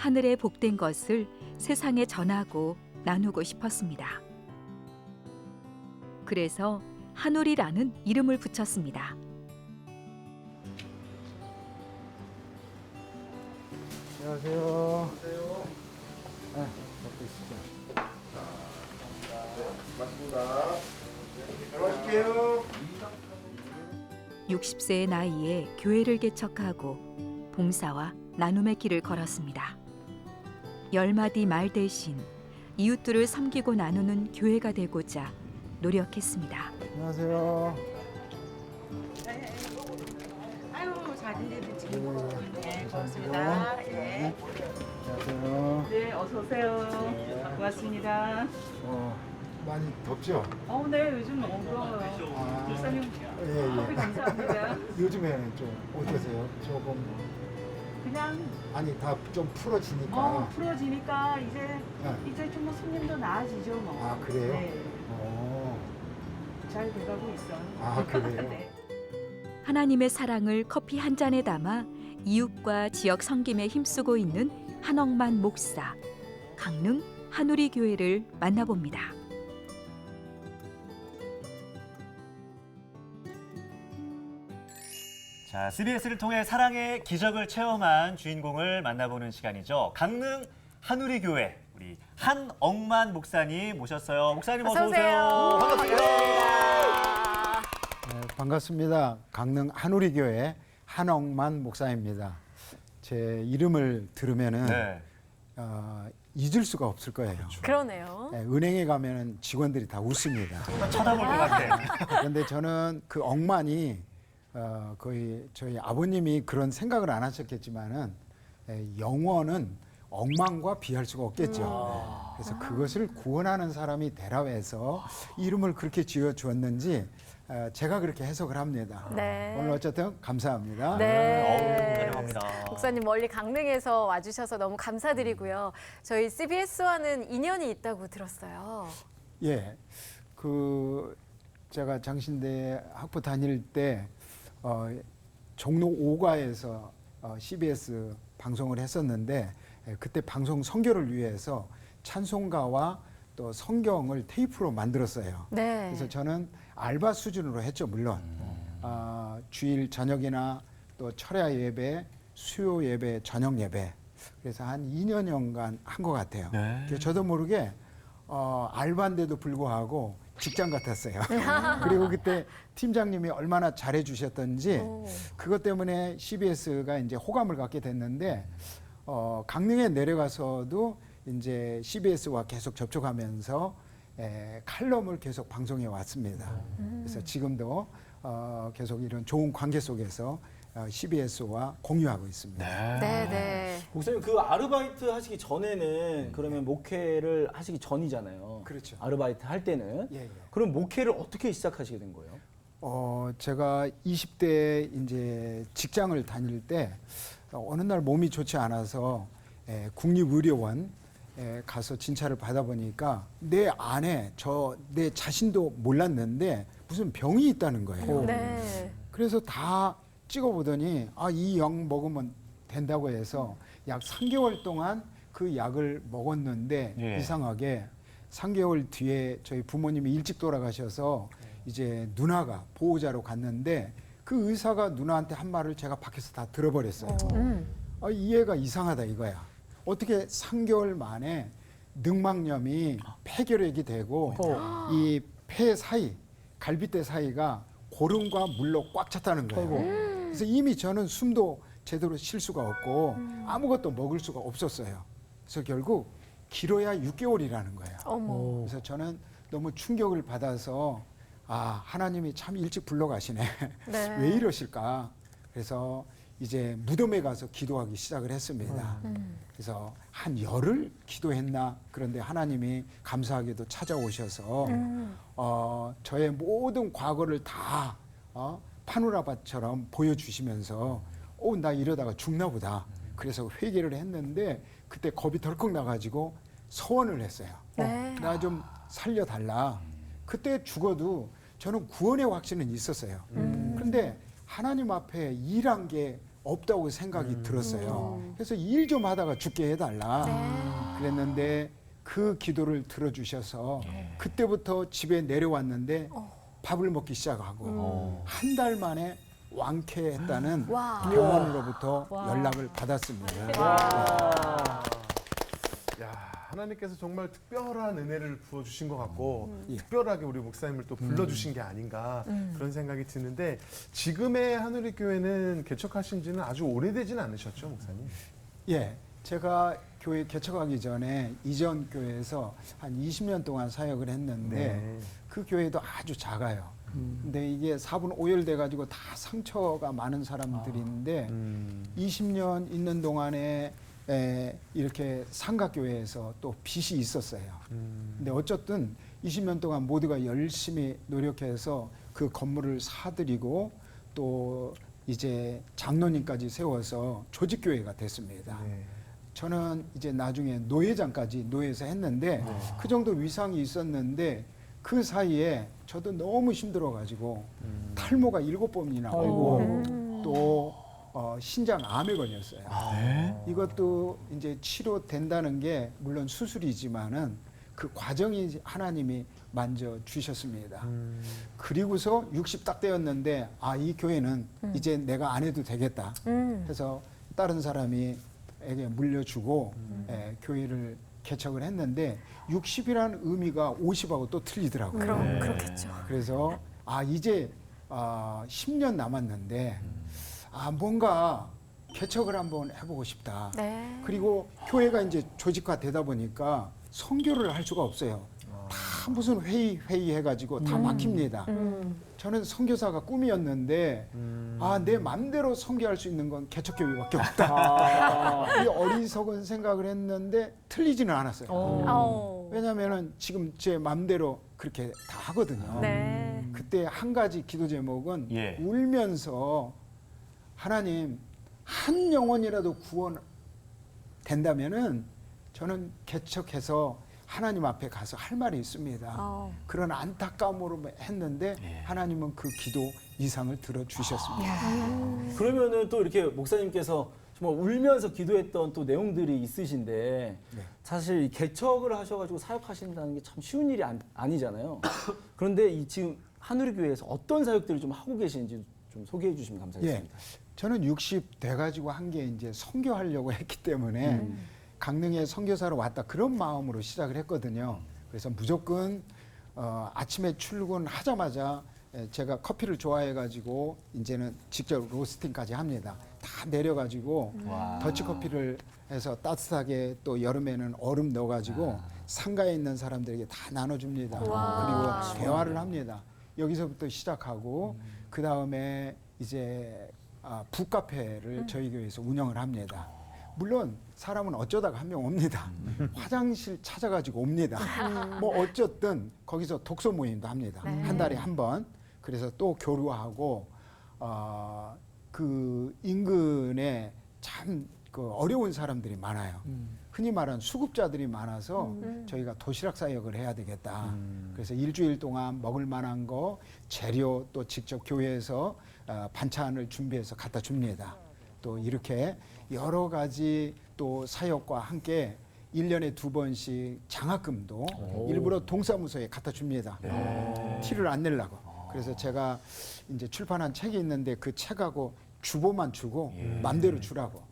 하늘에 복된 것을 세상에 전하고 나누고 싶었습니다. 그래서 한울이라는 이름을 붙였습니다. 안녕하세요. 네, 먹고 있으죠. 맞습니다. 잘 마실게요. 60세의 나이에 교회를 개척하고 봉사와 나눔의 길을 걸었습니다. 열 마디 말 대신 이웃들을 섬기고 나누는 교회가 되고자 노력했습니다. 안녕하세요. 아유 네, 지금 네. 네 고맙습니다 예. 안녕하세요. 네 어서 오세요 고맙습니다 어, 많이 덥죠? 어 네 요즘 너무 더워요 아, 목사님 예, 커피 예. 감사합니다 요즘에는 좀 어떠세요? 조금 그냥 아니 다 좀 풀어지니까. 어 풀어지니까 이제 네. 이제 좀뭐 손님도 나아지죠 뭐. 아, 그래요? 네, 어, 잘 돼가고 있어. 아, 그래요? 네. 하나님의 사랑을 커피 한 잔에 담아 이웃과 지역 섬김에 힘쓰고 있는 한억만 목사 강릉 한우리 교회를 만나봅니다. 자, CBS를 통해 사랑의 기적을 체험한 주인공을 만나보는 시간이죠. 강릉 한우리 교회 우리 한억만 목사님 모셨어요. 목사님 어서, 오세요. 반갑습니다. 네, 반갑습니다. 강릉 한우리 교회 한억만 목사입니다. 제 이름을 들으면은 네. 어, 잊을 수가 없을 거예요. 그러네요. 네, 은행에 가면은 직원들이 다 웃습니다. 쳐다볼 것 같아. 그런데 저는 그 억만이 어, 거의 저희 아버님이 그런 생각을 안 하셨겠지만은 에, 영원은 억만과 비할 수가 없겠죠. 그래서 그것을 구원하는 사람이 되라 해서 이름을 그렇게 지어 주었는지 어, 제가 그렇게 해석을 합니다. 네. 오늘 어쨌든 감사합니다. 네. 어우, 환영합니다. 목사님 멀리 강릉에서 와주셔서 너무 감사드리고요. 저희 CBS와는 인연이 있다고 들었어요. 예, 그 제가 장신대 학부 다닐 때 어, 종로 5가에서 어, CBS 방송을 했었는데 예, 그때 방송 선교를 위해서 찬송가와 또 성경을 테이프로 만들었어요. 네. 그래서 저는 알바 수준으로 했죠, 물론. 아, 주일 저녁이나 또 철야 예배, 수요 예배, 저녁 예배. 그래서 한 2년여간 한 것 같아요. 네. 그래서 저도 모르게 어, 알바인데도 불구하고 직장 같았어요. 그리고 그때 팀장님이 얼마나 잘해 주셨던지 오. 그것 때문에 CBS가 이제 호감을 갖게 됐는데 어, 강릉에 내려가서도 이제 CBS와 계속 접촉하면서 에, 칼럼을 계속 방송해 왔습니다. 그래서 지금도 어, 계속 이런 좋은 관계 속에서 어, CBS와 공유하고 있습니다. 네, 네. 목사님 그 아르바이트 하시기 전에는 그러면 목회를 하시기 전이잖아요. 그렇죠. 아르바이트 할 때는 예, 예. 그럼 목회를 어떻게 시작하시게 된 거예요? 어, 제가 20대 이제 직장을 다닐 때 어, 어느 날 몸이 좋지 않아서 에, 국립의료원 에 가서 진찰을 받아보니까 내 안에 저 내 자신도 몰랐는데 무슨 병이 있다는 거예요. 네. 그래서 다 찍어보더니 아, 이 약 먹으면 된다고 해서 약 3개월 동안 그 약을 먹었는데 예. 이상하게 3개월 뒤에 저희 부모님이 일찍 돌아가셔서 이제 누나가 보호자로 갔는데 그 의사가 누나한테 한 말을 제가 밖에서 다 들어버렸어요. 음. 아, 이해가 이상하다 이거야. 어떻게 3개월 만에 늑막염이 폐결핵이 되고 이 폐 사이, 갈비뼈 사이가 고름과 물로 꽉 찼다는 거예요. 그래서 이미 저는 숨도 제대로 쉴 수가 없고 아무것도 먹을 수가 없었어요. 그래서 결국 길어야 6개월이라는 거예요. 어머. 그래서 저는 너무 충격을 받아서 아 하나님이 참 일찍 불러가시네. 네. 왜 이러실까? 그래서 이제 무덤에 가서 기도하기 시작을 했습니다. 그래서 한 열흘 기도했나 그런데 하나님이 감사하게도 찾아오셔서 어, 저의 모든 과거를 다 어, 파노라마처럼 보여주시면서 어, 나 이러다가 죽나 보다. 그래서 회개를 했는데 그때 겁이 덜컥 나가지고 서원을 했어요. 네. 나 좀 살려달라. 그때 죽어도 저는 구원의 확신은 있었어요. 그런데 하나님 앞에 일한 게 없다고 생각이 들었어요. 그래서 일 좀 하다가 죽게 해달라. 그랬는데 그 기도를 들어주셔서 그때부터 집에 내려왔는데 밥을 먹기 시작하고 어. 한달 만에 완쾌했다는 와. 병원으로부터 연락을 받았습니다. 야, 하나님께서 정말 특별한 은혜를 부어 주신 것 같고 예. 특별하게 우리 목사님을 또 불러 주신 게 아닌가 그런 생각이 드는데 지금의 하늘의 교회는 개척하신 지는 아주 오래되진 않으셨죠, 목사님? 예, 제가 교회 개척하기 전에 이전 교회에서 한 20년 동안 사역을 했는데 네. 그 교회도 아주 작아요. 근데 이게 4분 오열돼 가지고 다 상처가 많은 사람들인데 음. 20년 있는 동안에 에, 이렇게 삼각교회에서 또 빚이 있었어요. 음. 근데 어쨌든 20년 동안 모두가 열심히 노력해서 그 건물을 사들이고 또 이제 장로님까지 세워서 조직교회가 됐습니다. 네. 저는 이제 나중에 노회장까지 노회에서 했는데 그 정도 위상이 있었는데 그 사이에 저도 너무 힘들어가지고 탈모가 일곱 번이나 오고 또 어, 신장 암에 걸렸어요. 이것도 이제 치료된다는 게 물론 수술이지만은 그 과정이 하나님이 만져 주셨습니다. 그리고서 60 딱 되었는데 아 이 교회는 이제 내가 안 해도 되겠다. 음. 해서 다른 사람이 에게 물려주고 에, 교회를 개척을 했는데 60이라는 의미가 50하고 또 틀리더라고요. 그럼 그렇겠죠. 그래서 아 이제 아 10년 남았는데 아 뭔가 개척을 한번 해보고 싶다. 네. 그리고 교회가 이제 조직화 되다 보니까 선교를 할 수가 없어요. 다 무슨 회의 회의 해가지고 다 막힙니다. 음. 저는 선교사가 꿈이었는데 아 내 맘대로 선교할 수 있는 건 개척교회밖에 없다. 이 어리석은 생각을 했는데 틀리지는 않았어요. 어. 왜냐하면은 지금 제 맘대로 그렇게 다 하거든요. 네. 그때 한 가지 기도 제목은 예. 울면서 하나님 한 영혼이라도 구원 된다면은 저는 개척해서 하나님 앞에 가서 할 말이 있습니다. 어. 그런 안타까움으로 했는데 하나님은 그 기도 이상을 들어 주셨습니다. 그러면은 또 이렇게 목사님께서 정말 울면서 기도했던 또 내용들이 있으신데 네. 사실 이 개척을 하셔가지고 사역하신다는 게 참 쉬운 일이 안, 아니 잖아요. 그런데 이 지금 하누리 교회에서 어떤 사역들을 좀 하고 계시는지 좀 소개해 주시면 예. 감사하겠습니다. 저는 60 돼가지고 한 게 이제 선교하려고 했기 때문에 강릉에 선교사로 왔다 그런 마음으로 시작을 했거든요. 그래서 무조건 어, 아침에 출근하자마자 에, 제가 커피를 좋아해가지고 이제는 직접 로스팅까지 합니다. 다 내려가지고 더치 커피를 해서 따뜻하게 또 여름에는 얼음 넣어가지고 상가에 있는 사람들에게 다 나눠줍니다. 와. 그리고 대화를 합니다. 여기서부터 시작하고 그 다음에 이제 아, 북카페를 저희 교회에서 운영을 합니다. 물론 사람은 어쩌다가 한 명 옵니다. 화장실 찾아가지고 옵니다. 뭐 어쨌든 거기서 독서 모임도 합니다. 네. 한 달에 한 번. 그래서 또 교류하고 어, 그 인근에 참 그 어려운 사람들이 많아요. 흔히 말하는 수급자들이 많아서 저희가 도시락 사역을 해야 되겠다. 그래서 일주일 동안 먹을 만한 거 재료 또 직접 교회에서 어, 반찬을 준비해서 갖다 줍니다. 또 이렇게 여러 가지 또 사역과 함께 일년에 두 번씩 장학금도 일부러 동사무소에 갖다 줍니다. 티를 안 내려고. 그래서 제가 이제 출판한 책이 있는데 그 책하고 주보만 주고 맘대로 주라고.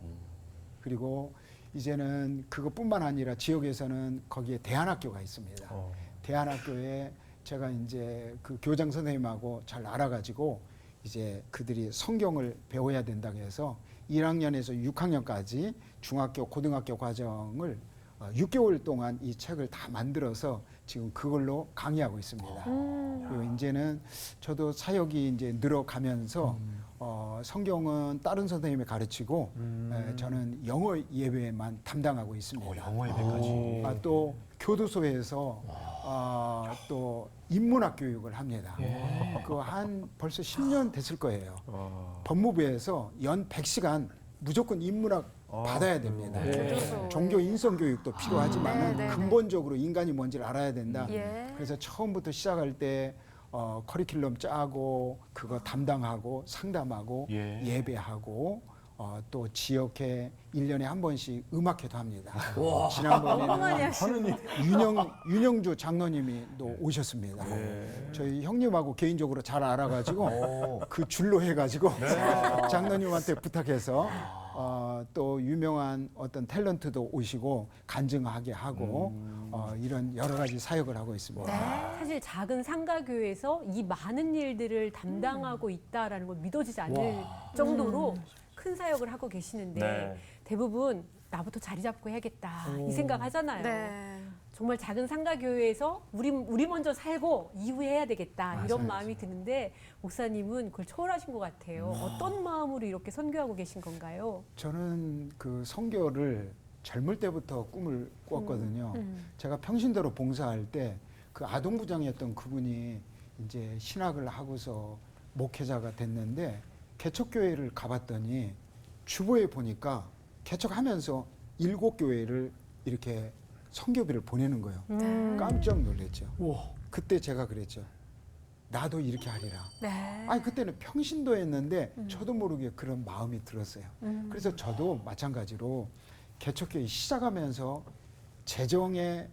그리고 이제는 그것뿐만 아니라 지역에서는 거기에 대안학교가 있습니다. 어. 대안학교에 제가 이제 그 교장 선생님하고 잘 알아가지고 이제 그들이 성경을 배워야 된다고 해서 1학년에서 6학년까지 중학교, 고등학교 과정을 어, 6개월 동안 이 책을 다 만들어서 지금 그걸로 강의하고 있습니다. 그리고 이제는 저도 사역이 이제 늘어가면서 어, 성경은 다른 선생님이 가르치고 에, 저는 영어 예배만 담당하고 있습니다. 어, 영어 예배까지. 아, 또 교도소에서 아, 또 인문학 교육을 합니다. 그 한 벌써 10년 됐을 거예요. 어. 법무부에서 연 100시간 무조건 인문학 받아야 됩니다. 교도소. 종교 인성 교육도 필요하지만 네, 네, 네. 근본적으로 인간이 뭔지를 알아야 된다. 예. 그래서 처음부터 시작할 때 어, 커리큘럼 짜고 그거 담당하고 상담하고 예. 예. 배하고 어, 또 지역회 일년에 한 번씩 음악회도 합니다. 지난번에는. 윤영, 윤영주 장로님이 또 오셨습니다. 저희 형님하고 개인적으로 잘 알아가지고 그 줄로 해가지고 장로님한테 부탁해서 어, 또 유명한 어떤 탤런트도 오시고 간증하게 하고 어, 이런 여러 가지 사역을 하고 있습니다. 사실 작은 상가교회에서 이 많은 일들을 담당하고 있다라는 걸 믿어지지 않을 정도로 큰 사역을 하고 계시는데 네. 대부분 나부터 자리 잡고 해야겠다 이 생각 하잖아요. 네. 정말 작은 상가 교회에서 우리 우리 먼저 살고 이후에 해야 되겠다 이런 맞아요. 마음이 드는데 목사님은 그걸 초월하신 것 같아요. 어떤 마음으로 이렇게 선교하고 계신 건가요? 저는 그 성교를 젊을 때부터 꿈을 꿨거든요. 음. 제가 평신도로 봉사할 때 그 아동부장이었던 그분이 이제 신학을 하고서 목회자가 됐는데 개척교회를 가봤더니 주보에 보니까 개척하면서 일곱 교회를 이렇게 성교비를 보내는 거예요. 네. 깜짝 놀랐죠. 와. 그때 제가 그랬죠. 나도 이렇게 하리라. 네. 아니 그때는 평신도였는데 저도 모르게 그런 마음이 들었어요. 그래서 저도 마찬가지로 개척교회 시작하면서 재정에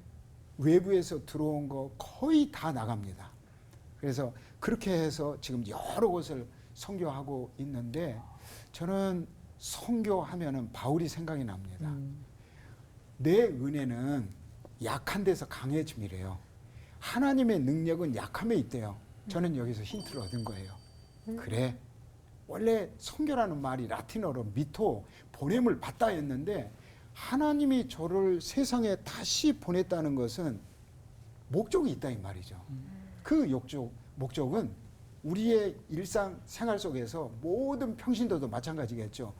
외부에서 들어온 거 거의 다 나갑니다. 그래서 그렇게 해서 지금 여러 곳을 선교하고 있는데 저는 선교하면은 바울이 생각이 납니다. 내 은혜는 약한 데서 강해짐이래요. 하나님의 능력은 약함에 있대요. 저는 여기서 힌트를 얻은 거예요. 그래. 원래 선교라는 말이 라틴어로 미토 보냄을 받다 했는데 하나님이 저를 세상에 다시 보냈다는 것은 목적이 있다 이 말이죠. 그 욕적 목적은 우리의 일상 생활 속에서 모든 평신도도 마찬가지겠죠.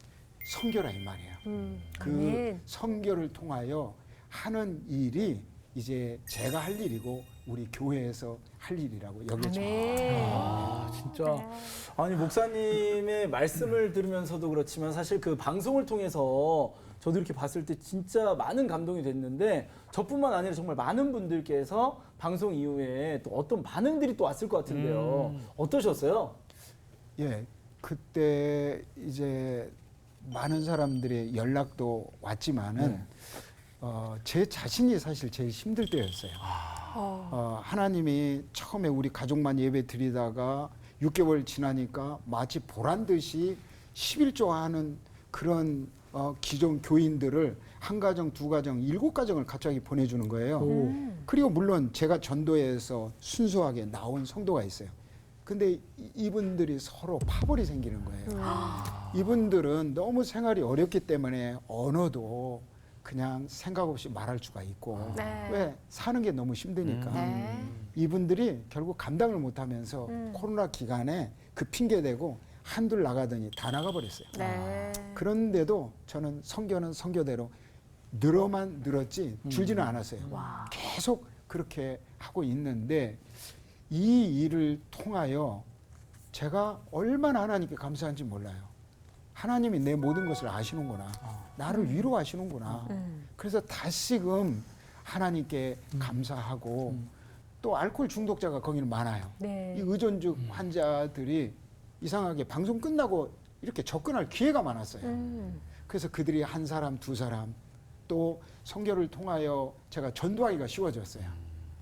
선교라 이 말이에요. 음, 그 아멘. 선교를 통하여 하는 일이 이제 제가 할 일이고 우리 교회에서 할 일이라고 여겨집니다. 아멘. 아, 진짜. 아니, 목사님의 말씀을 들으면서도 그렇지만 사실 그 방송을 통해서 저도 이렇게 봤을 때 진짜 많은 감동이 됐는데 저뿐만 아니라 정말 많은 분들께서 방송 이후에 또 어떤 반응들이 또 왔을 것 같은데요. 어떠셨어요? 예, 그때 이제 많은 사람들의 연락도 왔지만은 네. 어, 제 자신이 사실 제일 힘들 때였어요. 어. 어, 하나님이 처음에 우리 가족만 예배 드리다가 6개월 지나니까 마치 보란 듯이 11조 하는 그런 어, 기존 교인들을 한 가정, 두 가정, 일곱 가정을 갑자기 보내주는 거예요. 오. 그리고 물론 제가 전도에서 순수하게 나온 성도가 있어요. 근데 이- 이분들이 서로 파벌이 생기는 거예요. 이분들은 너무 생활이 어렵기 때문에 언어도 그냥 생각 없이 말할 수가 있고 네. 왜 사는 게 너무 힘드니까 네. 이분들이 결국 감당을 못하면서 음. 코로나 기간에 그 핑계 대고 한둘 나가더니 다 나가 버렸어요. 네. 그런데도 저는 성교는 성교대로 늘어만 늘었지 줄지는 않았어요. 와. 계속 그렇게 하고 있는데 이 일을 통하여 제가 얼마나 하나님께 감사한지 몰라요. 하나님이 내 모든 것을 아시는구나. 나를 위로하시는구나. 음. 그래서 다시금 하나님께 감사하고 또 알코올 중독자가 거기는 많아요. 네. 이 의존증 환자들이 이상하게 방송 끝나고 이렇게 접근할 기회가 많았어요. 음. 그래서 그들이 한 사람, 두 사람 또 성교를 통하여 제가 전도하기가 쉬워졌어요.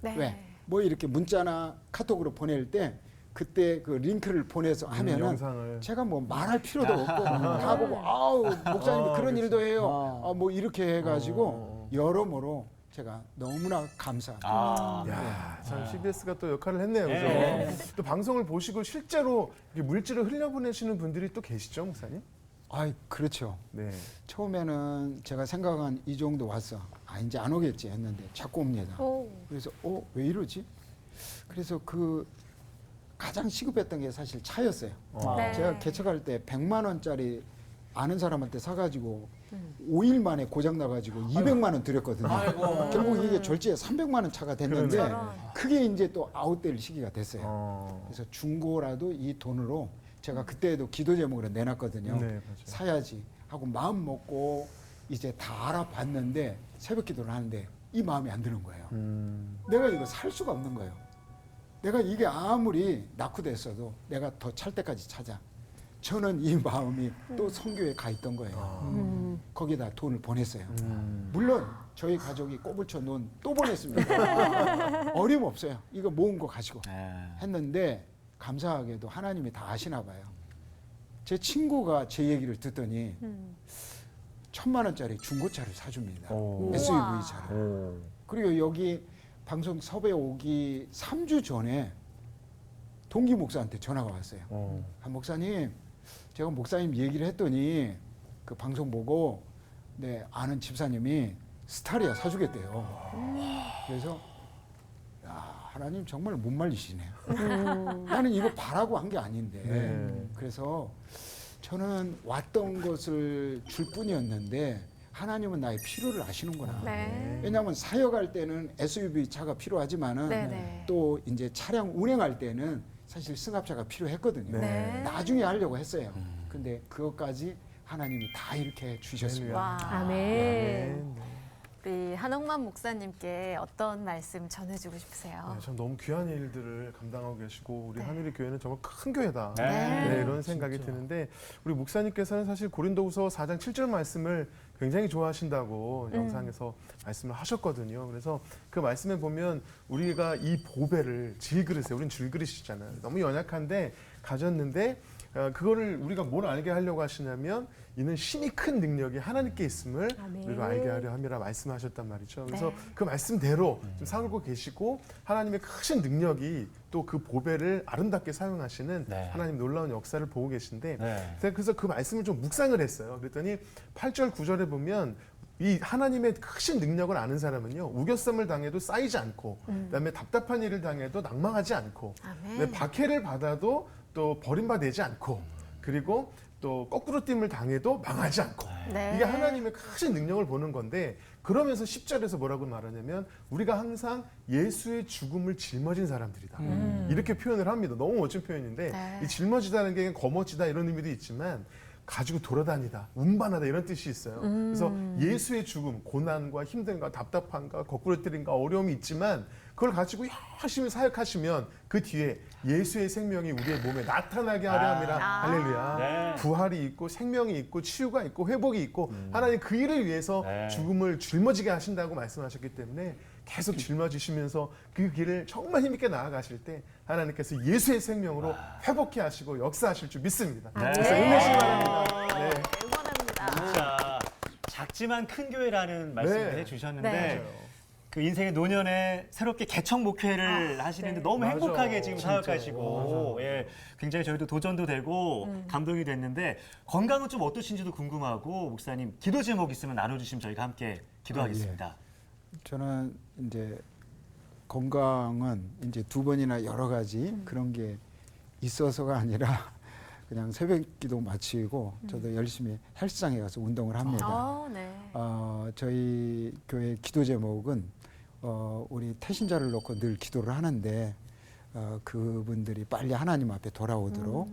네. 왜? 뭐 이렇게 문자나 카톡으로 보낼 때 그때 그 링크를 보내서 하면은 영상을 제가 뭐 말할 필요도 없고 다 보고 아우 목사님이 아, 그런 그치. 일도 해요. 아. 아, 뭐 이렇게 해가지고 어. 여러모로 제가 너무나 감사합니다. 아, 야, 참 CBS가 또 역할을 했네요. 그죠? 네. 또 방송을 보시고 실제로 이렇게 물질을 흘려보내시는 분들이 또 계시죠, 목사님? 아, 그렇죠. 네. 처음에는 제가 생각한 이 정도 왔어. 아 이제 안 오겠지 했는데 자꾸 옵니다. 오. 그래서 어 왜 이러지? 그래서 그 가장 시급했던 게 사실 차였어요. 어. 네. 제가 개척할 때 100만 원짜리 아는 사람한테 사가지고 5일 만에 고장 나가지고 200만 원 드렸거든요. 아이고. 결국 이게 졸지에 300만 원 차가 됐는데 그러네. 그게 이제 또 아웃될 시기가 됐어요. 어. 그래서 중고라도 이 돈으로 제가 그때도 기도 제목으로 내놨거든요. 네, 맞아요. 사야지 하고 마음 먹고 이제 다 알아봤는데 새벽 기도를 하는데 이 마음이 안 드는 거예요. 음. 내가 이거 살 수가 없는 거예요. 내가 이게 아무리 낙후됐어도 내가 더 찰 때까지 찾아. 저는 이 마음이 또 선교에 가 있던 거예요. 아. 음. 거기다 돈을 보냈어요. 음. 물론 저희 가족이 꼬불쳐 놓은 또 보냈습니다. 어림없어요. 이거 모은 거 가지고 네. 했는데 감사하게도 하나님이 다 아시나 봐요. 제 친구가 제 얘기를 듣더니 음. 천만 원짜리 중고차를 사줍니다. 오. SUV. 차를. 오. 그리고 여기 방송 섭외 오기 3주 전에 동기 목사한테 전화가 왔어요. 오. 한 목사님, 제가 목사님 얘기를 했더니 그 방송 보고 네 아는 집사님이 스타리아 사주겠대요. 그래서 야, 하나님 정말 못 말리시네요. 나는 이거 바라고 한 게 아닌데. 네. 그래서 저는 왔던 것을 줄 뿐이었는데 하나님은 나의 필요를 아시는구나. 네. 왜냐하면 사역할 때는 SUV 차가 필요하지만은 네네. 또 이제 차량 운행할 때는 사실 승합차가 필요했거든요. 네. 나중에 하려고 했어요. 근데 그것까지 하나님이 다 이렇게 주셨습니다. 와. 아멘. 네. 우리 한옥만 목사님께 어떤 말씀 전해주고 싶으세요? 네, 참 너무 귀한 일들을 감당하고 계시고 우리 네. 하늘의 교회는 정말 큰 교회다. 네. 네, 이런 생각이 드는데 우리 목사님께서는 사실 고린도후서 4장 7절 말씀을 굉장히 좋아하신다고 음. 영상에서 말씀을 하셨거든요. 그래서 그 말씀에 보면 우리가 이 보배를 질그릇에 우린 질그릇이잖아요. 너무 연약한데 가졌는데 어, 그거를 우리가 뭘 알게 하려고 하시냐면 이는 신이 큰 능력이 하나님께 있음을 아멘. 우리가 알게 하려 함이라 말씀하셨단 말이죠. 그래서 네. 그 말씀대로 좀 살고 계시고 하나님의 크신 능력이 또 그 보배를 아름답게 사용하시는 네. 하나님 놀라운 역사를 보고 계신데 네. 제가 그래서 그 말씀을 좀 묵상을 했어요. 그랬더니 8절 9절에 보면 이 하나님의 크신 능력을 아는 사람은요 우겨쌈을 당해도 쌓이지 않고 그다음에 답답한 일을 당해도 낭망하지 않고. 네, 박해를 받아도 또 버림받지 않고 그리고 또 거꾸로 뛴을 당해도 망하지 않고 네. 이게 하나님의 크신 능력을 보는 건데 그러면서 10절에서 뭐라고 말하냐면 우리가 항상 예수의 죽음을 짊어진 사람들이다. 이렇게 표현을 합니다. 너무 멋진 표현인데 네. 이 짊어지다는 게 거머쥐다 이런 의미도 있지만 가지고 돌아다니다 운반하다 이런 뜻이 있어요. 그래서 예수의 죽음, 고난과 힘듦과 답답함과 거꾸로 뛰림과 어려움이 있지만 그걸 가지고 열심히 사역하시면 그 뒤에 예수의 생명이 우리의 몸에 나타나게 하려 함이라 아. 할렐루야. 네. 부활이 있고 생명이 있고 치유가 있고 회복이 있고 하나님 그 일을 위해서 네. 죽음을 짊어지게 하신다고 말씀하셨기 때문에 계속 짊어지시면서 그 길을 정말 힘있게 나아가실 때 하나님께서 예수의 생명으로 회복해 하시고 역사하실 줄 믿습니다. 네. 그래서 힘내시기 바랍니다. 네. 응원합니다. 진짜 작지만 큰 교회라는 말씀을 네. 해주셨는데 네. 맞아요. 그 인생의 노년에 새롭게 개척 목회를 하시는데 네. 너무 맞아. 행복하게 지금 진짜. 사역하시고 예, 굉장히 저희도 도전도 되고 감동이 됐는데 건강은 좀 어떠신지도 궁금하고 목사님 기도 제목 있으면 나눠주시면 저희가 함께 기도하겠습니다. 저는 이제 건강은 이제 두 번이나 여러 가지 그런 게 있어서가 아니라 그냥 새벽 기도 마치고 저도 열심히 헬스장에 가서 운동을 합니다. 어, 네. 어, 저희 교회 기도 제목은 어, 우리 태신자를 놓고 늘 기도를 하는데 어, 그분들이 빨리 하나님 앞에 돌아오도록.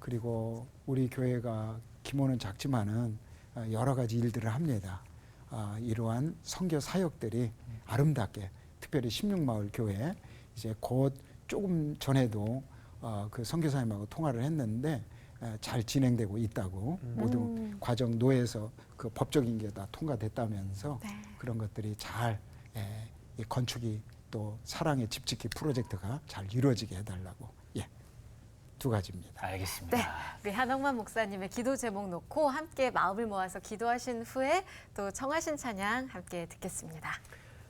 그리고 우리 교회가 규모는 작지만은 어, 여러 가지 일들을 합니다. 아, 이러한 선교 사역들이 아름답게 특별히 16마을 교회 이제 곧 조금 전에도 어, 그 선교사님하고 통화를 했는데 에, 잘 진행되고 있다고. 모든 과정 노에서 그 법적인 게 다 통과됐다면서 네. 그런 것들이 잘 예, 이 건축이 또 사랑의 집 짓기 프로젝트가 잘 이루어지게 해달라고 예, 두 가지입니다. 알겠습니다. 네, 우리 한옥만 목사님의 기도 제목 놓고 함께 마음을 모아서 기도하신 후에 또 청하신 찬양 함께 듣겠습니다.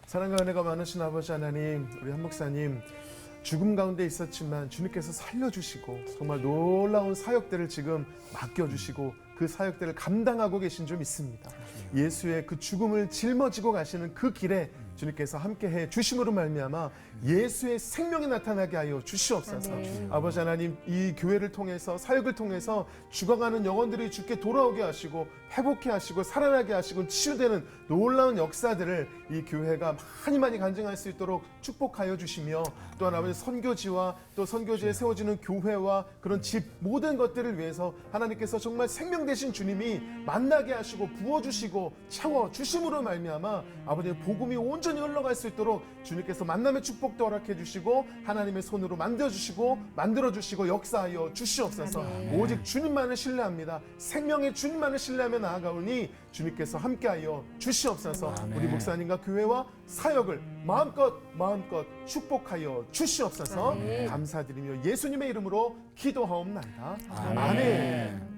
사랑과 은혜가 많으신 아버지 하나님, 우리 한 목사님 죽음 가운데 있었지만 주님께서 살려주시고 정말 놀라운 사역들을 지금 맡겨주시고 그 사역들을 감당하고 계신 줄 믿습니다. 예수의 그 죽음을 짊어지고 가시는 그 길에 주님께서 함께 해 주심으로 말미암아 예수의 생명이 나타나게 하여 주시옵소서. 아멘. 아버지 하나님 이 교회를 통해서 사역을 통해서 죽어가는 영혼들이 주께 돌아오게 하시고 회복해 하시고 살아나게 하시고 치유되는 놀라운 역사들을 이 교회가 많이 많이 간증할 수 있도록 축복하여 주시며 또한 아버지 선교지와 또 선교지에 세워지는 교회와 그런 집 모든 것들을 위해서 하나님께서 정말 생명 되신 주님이 만나게 하시고 부어 주시고 채워 주심으로 말미암아 아버지 복음이 온 온전히 흘러갈 수 있도록 주님께서 만남의 축복도 허락해 주시고 하나님의 손으로 만들어 주시고 만들어 주시고 역사하여 주시옵소서. 오직 주님만을 신뢰합니다. 생명의 주님만을 신뢰하며 나아가오니 주님께서 함께하여 주시옵소서. 우리 목사님과 교회와 사역을 마음껏 마음껏 축복하여 주시옵소서. 감사드리며 예수님의 이름으로 기도하옵나이다. 아멘. 내